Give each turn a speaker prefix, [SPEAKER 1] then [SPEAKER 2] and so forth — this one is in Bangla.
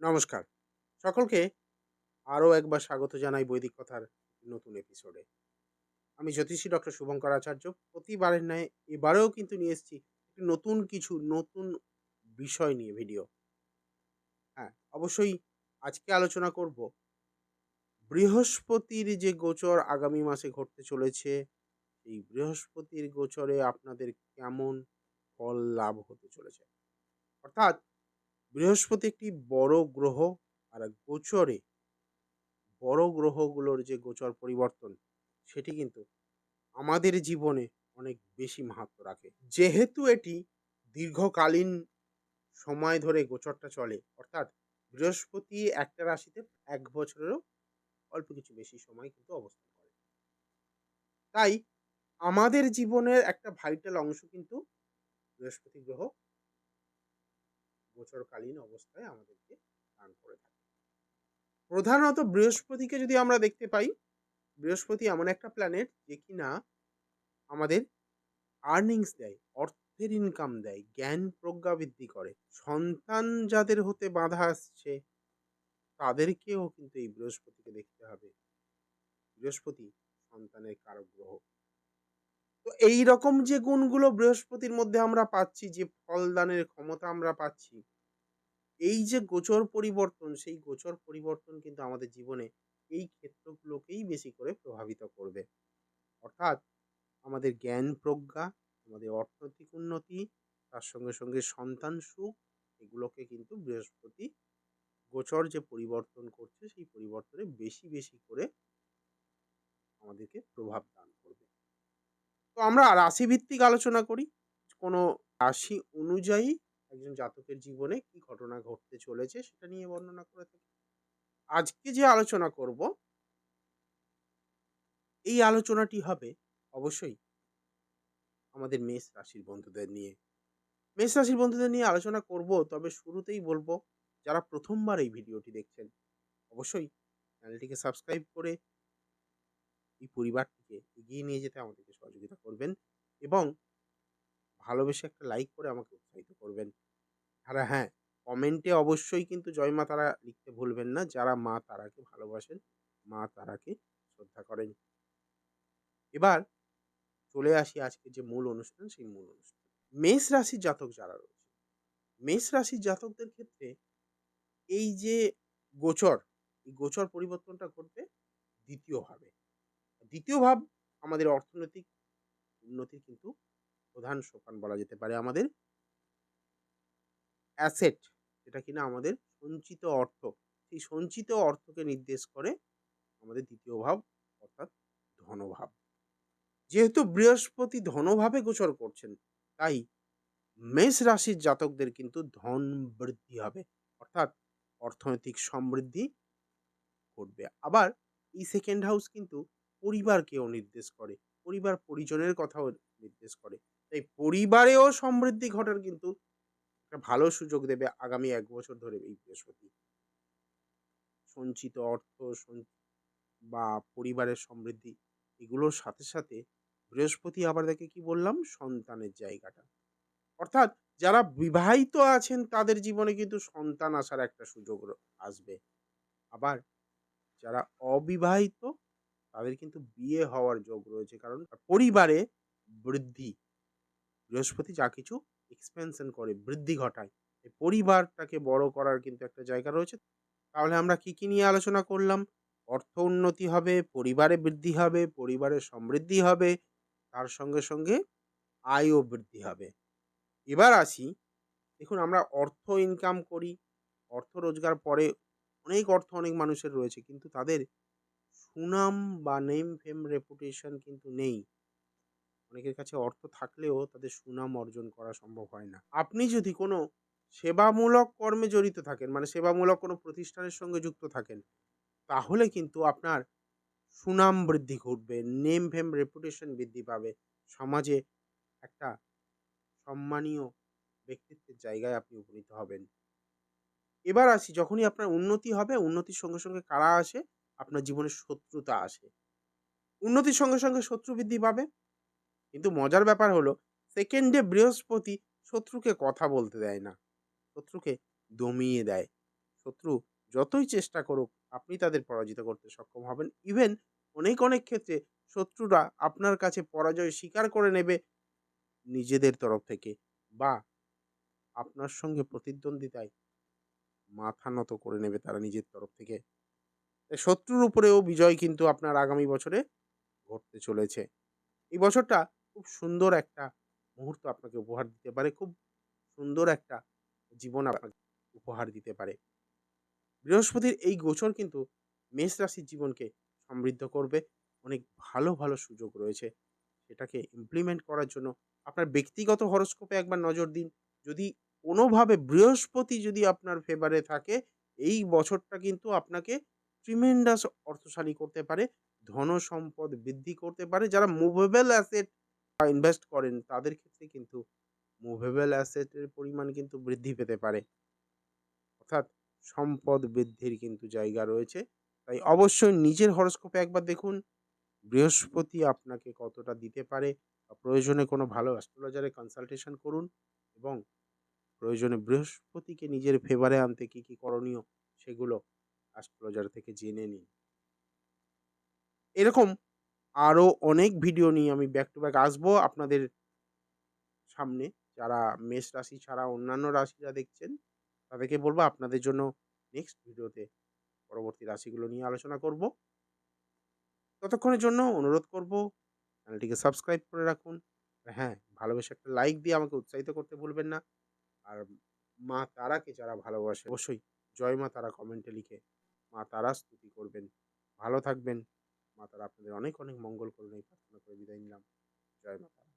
[SPEAKER 1] নমস্কার। সকলকে আরও একবার স্বাগত জানাই বৈদিক কথার নতুন এপিসোডে আমি জ্যোতিষী ডক্টর শুভঙ্কর আচার্য। প্রতিবারের ন্যায় এবারেও কিন্তু নিয়ে এসেছি একটি নতুন কিছু, নতুন বিষয় নিয়ে ভিডিও হ্যাঁ অবশ্যই আজকে আলোচনা করব বৃহস্পতির যে গোচর আগামী মাসে ঘটতে চলেছে এই বৃহস্পতির গোচরে আপনাদের কেমন ফল লাভ হতে চলেছে। অর্থাৎ বৃহস্পতি একটি বড় গ্রহ আর গোচরে। বড় গ্রহগুলোর যে গোচর পরিবর্তন, সেটি কিন্তু আমাদের জীবনে অনেক বেশি মাহাত্ম রাখে। যেহেতু এটি দীর্ঘকালীন সময় ধরে গোচরটা চলে, অর্থাৎ বৃহস্পতি একটা রাশিতে এক বছরেরও অল্প কিছু বেশি সময় কিন্তু অবস্থান করে। তাই আমাদের জীবনের একটা ভাইটাল অংশ কিন্তু বৃহস্পতি গ্রহ গোচরকালীন অবস্থায় আমাদেরকে দান করে থাকে। প্রধানত বৃহস্পতিকে যদি আমরা দেখতে পাই, বৃহস্পতি এমন একটা প্ল্যানেট যে কিনা আমাদের আর্নিংস দেয়, অর্থের ইনকাম দেয়, জ্ঞান প্রজ্ঞা বৃদ্ধি করে। সন্তান যাদের হতে বাধা আসছে, তাদেরকেও কিন্তু এই বৃহস্পতিকে দেখতে হবে। বৃহস্পতি সন্তানের কারক গ্রহ তো এই রকম যে গুণগুলো বৃহস্পতির মধ্যে আমরা পাচ্ছি, যে ফলদানের ক্ষমতা আমরা পাচ্ছি, এই যে গোচর পরিবর্তন, সেই গোচর পরিবর্তন কিন্তু আমাদের জীবনে এই ক্ষেত্রগুলোকেই বেশি করে প্রভাবিত করবে। অর্থাৎ আমাদের জ্ঞান প্রজ্ঞা, আমাদের অর্থনৈতিক উন্নতি, তার সঙ্গে সঙ্গে সন্তান সুখ, এগুলোকে কিন্তু বৃহস্পতি গোচর যে পরিবর্তন করছে, সেই পরিবর্তনে বেশি বেশি করে আমাদেরকে প্রভাব তো আমরা রাশিভিত্তিক আলোচনা করি। কোনো রাশি অনুযায়ী একজন জাতকের জীবনে কি ঘটনা ঘটতে চলেছে সেটা নিয়ে বর্ণনা করে থাকি। আজকে যে আলোচনা করব, এই আলোচনাটি হবে অবশ্যই আমাদের মেষ রাশির বন্ধুদের নিয়ে। মেষ রাশির বন্ধুদের নিয়ে আলোচনা করব, তবে শুরুতেই বলব, যারা প্রথমবার এই ভিডিওটি দেখছেন, অবশ্যই চ্যানেলটিকে সাবস্ক্রাইব করে এই পরিবারটিকে এগিয়ে নিয়ে যেতে আমাদেরকে সহযোগিতা করবেন এবং ভালোবেসে একটা লাইক করে আমাকে উৎসাহিত করবেন। আর হ্যাঁ কমেন্টে অবশ্যই কিন্তু জয় মা তারা লিখতে ভুলবেন না। যারা মা তারাকে ভালোবাসেন, মা তারাকে শ্রদ্ধা করেন। এবার চলে আসি আজকে যে মূল অনুষ্ঠান, সেই মূল অনুষ্ঠান। মেষ রাশির জাতক যারা রয়েছে, মেষ রাশির জাতকদের ক্ষেত্রে এই যে গোচর, এই গোচর পরিবর্তনটা ঘটবে দ্বিতীয় ভাবে। দ্বিতীয় ভাব আমাদের অর্থনৈতিক উন্নতির কিন্তু প্রধান সোপান বলা যেতে পারে আমাদের। অ্যাসেট, যেটা কিনা আমাদের সঞ্চিত অর্থ, সেই সঞ্চিত অর্থকে নির্দেশ করে আমাদের দ্বিতীয় ভাব, অর্থাৎ ধনভাব। যেহেতু বৃহস্পতি ধনভাবে গোচর করছেন, তাই মেষ রাশির জাতকদের কিন্তু ধন বৃদ্ধি হবে, অর্থাৎ অর্থনৈতিক সমৃদ্ধি ঘটবে। আবার এই সেকেন্ড হাউস কিন্তু পরিবারকেও নির্দেশ করে, পরিবার পরিজনের কথাও নির্দেশ করে। তাই পরিবারেও সমৃদ্ধি ঘটার কিন্তু একটা ভালো সুযোগ দেবে আগামী এক বছর ধরে এই বৃহস্পতি। সঞ্চিত অর্থ বা পরিবারের সমৃদ্ধি, এগুলোর সাথে সাথে বৃহস্পতি আবার দেখে কি বললাম? সন্তানের জায়গাটা। অর্থাৎ যারা বিবাহিত আছেন, তাদের জীবনে কিন্তু সন্তান আসার একটা সুযোগ আসবে। আবার যারা অবিবাহিত তাদের কিন্তু বিয়ে হওয়ার যোগ রয়েছে। কারণ পরিবারে বৃদ্ধি, বৃহস্পতি যা কিছু এক্সপেনশন করে, বৃদ্ধি ঘটায়। এই পরিবারটাকে বড় করার কিন্তু একটা জায়গা রয়েছে। তাহলে আমরা কি কি নিয়ে আলোচনা করলাম? অর্থ উন্নতি হবে, পরিবারে বৃদ্ধি হবে পরিবারের সমৃদ্ধি হবে, তার সঙ্গে সঙ্গে আয়ও বৃদ্ধি হবে। এবার আসি, দেখুন আমরা অর্থ ইনকাম করি। অর্থ রোজগার পরে অনেক অর্থ অনেক মানুষের রয়েছে, কিন্তু তাদের সুনাম বা নেম ফেম রেপুটেশন কিন্তু নেই। অনেকের কাছে অর্থ থাকলেও তাদের সুনাম অর্জন করা সম্ভব হয় না। আপনি যদি কোনো সেবামূলক কর্মে জড়িত থাকেন মানে সেবামূলক কোনো প্রতিষ্ঠানের সঙ্গে যুক্ত থাকেন, তাহলে কিন্তু আপনার সুনাম বৃদ্ধি ঘটবে নেম ফেম রেপুটেশন বৃদ্ধি পাবে। সমাজে একটা সম্মানীয় ব্যক্তিত্বের জায়গায় আপনি উপনীত হবেন। এবার আসি, যখনই আপনার উন্নতি হবে, উন্নতির সঙ্গে সঙ্গে কারা আসে? আপনার জীবনে শত্রুতা আসে। উন্নতির সঙ্গে সঙ্গে শত্রু বৃদ্ধি পাবে। কিন্তু মজার ব্যাপার হলো সেকেন্ডে বৃহস্পতি শত্রুকে কথা বলতে দেয় না। শত্রুকে দমিয়ে দেয়। শত্রু যতই চেষ্টা করুক, আপনি তাদের পরাজিত করতে সক্ষম হবেন। ইভেন অনেক অনেক ক্ষেত্রে শত্রুরা আপনার কাছে পরাজয় স্বীকার করে নেবে নিজেদের তরফ থেকে বা আপনার সঙ্গে প্রতিদ্বন্দ্বিতায় মাথা নত করে নেবে তারা নিজের তরফ থেকে। শত্রুর উপরেও বিজয় কিন্তু আপনার আগামী বছরে ঘটতে চলেছে। এই বছরটা খুব সুন্দর একটা মুহূর্ত আপনাকে উপহার দিতে পারে খুব সুন্দর একটা জীবন আপনাকে উপহার দিতে পারে। বৃহস্পতির এই গোচর কিন্তু মেষ রাশির জীবনকে সমৃদ্ধ করবে অনেক ভালো ভালো সুযোগ রয়েছে। সেটাকে ইমপ্লিমেন্ট করার জন্য আপনার ব্যক্তিগত হরস্কোপে একবার নজর দিন। যদি কোনোভাবে বৃহস্পতি যদি আপনার ফেভারে থাকে এই বছরটা কিন্তু আপনাকে ট্রিমেন্ডাস অর্থশালী করতে পারে, ধন সম্পদ বৃদ্ধি করতে পারে, যারা মুভেবল অ্যাসেট ইনভেস্ট করেন, তাদের ক্ষেত্রে কিন্তু মুভেবল অ্যাসেটের পরিমাণ কিন্তু বৃদ্ধি পেতে পারে। অর্থাৎ সম্পদ বৃদ্ধির কিন্তু জায়গা রয়েছে। তাই অবশ্যই নিজের হরস্কোপে একবার দেখুন, বৃহস্পতি আপনাকে কতটা দিতে পারে প্রয়োজনে কোনো ভালো অ্যাস্ট্রোলজারে কনসালটেশন করুন এবং প্রয়োজনে বৃহস্পতিকে নিজের ফেভারে আনতে কী কী করণীয় সেগুলো অ্যাস্ট্রোলজার থেকে জেনে নিন এরকম আরও অনেক ভিডিও নিয়ে আমি ব্যাক টু ব্যাক আসব আপনাদের সামনে। যারা মেষ রাশি ছাড়া অন্যান্য রাশিরা দেখছেন, তাদেরকে বলব আপনাদের জন্য নেক্সট ভিডিওতে পরবর্তী রাশিগুলো নিয়ে আলোচনা করব। ততক্ষণের জন্য অনুরোধ করব, চ্যানেলটিকে সাবস্ক্রাইব করে রাখুন। হ্যাঁ ভালোবেসে একটা লাইক দিয়ে আমাকে উৎসাহিত করতে ভুলবেন না। আর মা তারাকে যারা ভালোবাসে, অবশ্যই জয় মা তারা কমেন্টে লিখে মা তারা স্তুতি করবেন। ভালো থাকবেন। মা তারা আপনাদের অনেক অনেক মঙ্গল করুন। এই প্রার্থনা করে বিদায় নিলাম। জয় মা তারা।